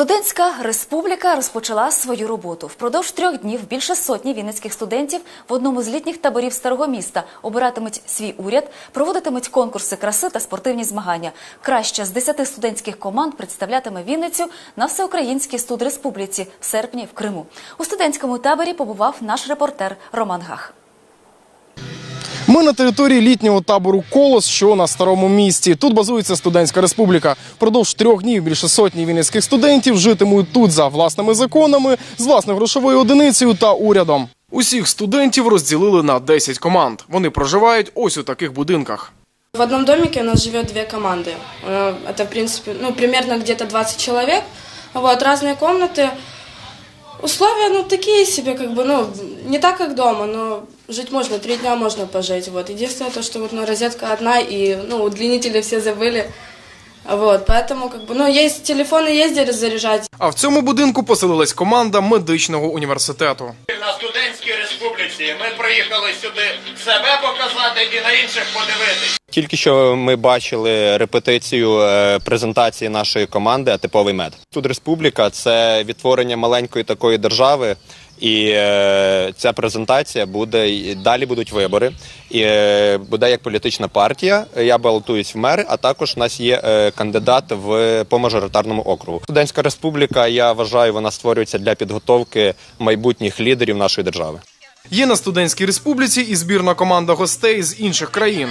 Студентська республіка розпочала свою роботу. Впродовж трьох днів більше сотні вінницьких студентів в одному з літніх таборів старого міста обиратимуть свій уряд, проводитимуть конкурси краси та спортивні змагання. Краща з десяти студентських команд представлятиме Вінницю на всеукраїнській студреспубліці в серпні в Криму. У студентському таборі побував наш репортер Роман Гах. Ми на території літнього табору Колос, що на старому місті. Тут базується студентська республіка. Впродовж трьох днів більше сотні вінницьких студентів житимуть тут за власними законами, з власною грошовою одиницею та урядом. Усіх студентів розділили на 10 команд. Вони проживають ось у таких будинках. В одном домике у нас живет две команды. Э, Это, в принципе, ну, примерно где-то 20 человек. Вот, разные комнаты. Условия, ну, такие себе, как бы, ну, не так, как дома, но жить можно, три дня можно пожить. Вот. Единственное то, что вот, ну, розетка одна, и, ну, удлинители все забыли. Вот, поэтому, как бы, ну, есть телефоны ездили заряжать. А в цьому будинку поселилась команда медичного університету. на студентській республіці. Ми приїхали сюди себе показати і на інших подивитись. Тільки що ми бачили репетицію е, презентації нашої команди «Атиповий мед». Тут республіка це відтворення маленької такої держави. І е, ця презентація буде далі будуть вибори. І е, буде як політична партія. Я балотуюсь в мери, а також у нас є кандидат в по мажоритарному округу. Студентська республіка. Я вважаю, вона створюється для підготовки майбутніх лідерів нашої держави. Є на студентській республіці і збірна команда гостей з інших країн.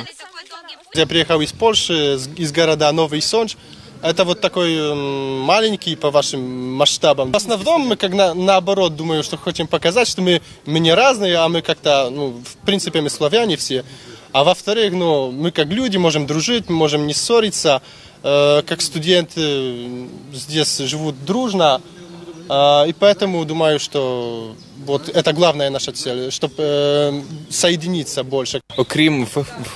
Я приехал из Польши, из- из города Новый Сонж. Это вот такой м, маленький по вашим масштабам. В основном мы как на- наоборот думаю, что хотим показать, что мы, мы не разные, а мы как-то, ну, в принципе, мы славяне все. А во-вторых, ну, мы как люди можем дружить, мы можем не ссориться. Э, как студенты м, здесь живут дружно. А, и поэтому думаю, что вот это главная наша цель, чтобы соединиться больше. Окрім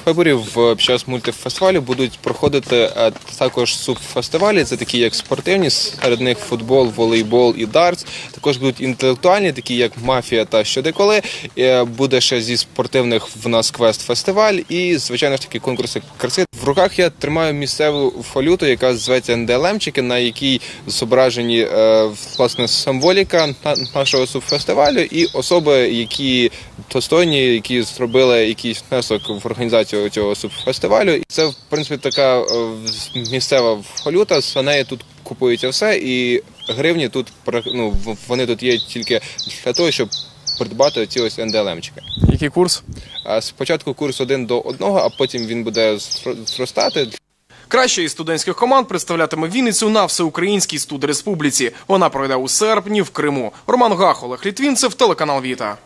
виборів, в- час мультифестивалю будуть проходити е, також субфестивалі. Це такі як спортивні, серед них футбол, волейбол і дартс. Також будуть інтелектуальні, такі як мафія та щодеколи. Е, Буде ще зі спортивних в нас квест-фестиваль і, звичайно ж таки, конкурси краси. В руках я тримаю місцеву валюту, яка зветься НДЛМчики, на якій зображені е, власне символіка на- нашого субфестивалю і особи, які достойні, які зробили якийсь внесок в організацію цього субфестивалю. І це в принципі така е, місцева валюта. За неї тут купується все, і гривні тут ну, вони тут є тільки для того, щоб придбати ці ось НДЛМчики. Який курс? Спочатку курс один до одного, а потім він буде зро- зростати. Краща із студентських команд представлятиме Вінницю на всеукраїнській студреспубліці. Вона пройде у серпні в Криму. Роман Гах, Олег Літвінцев, телеканал Віта.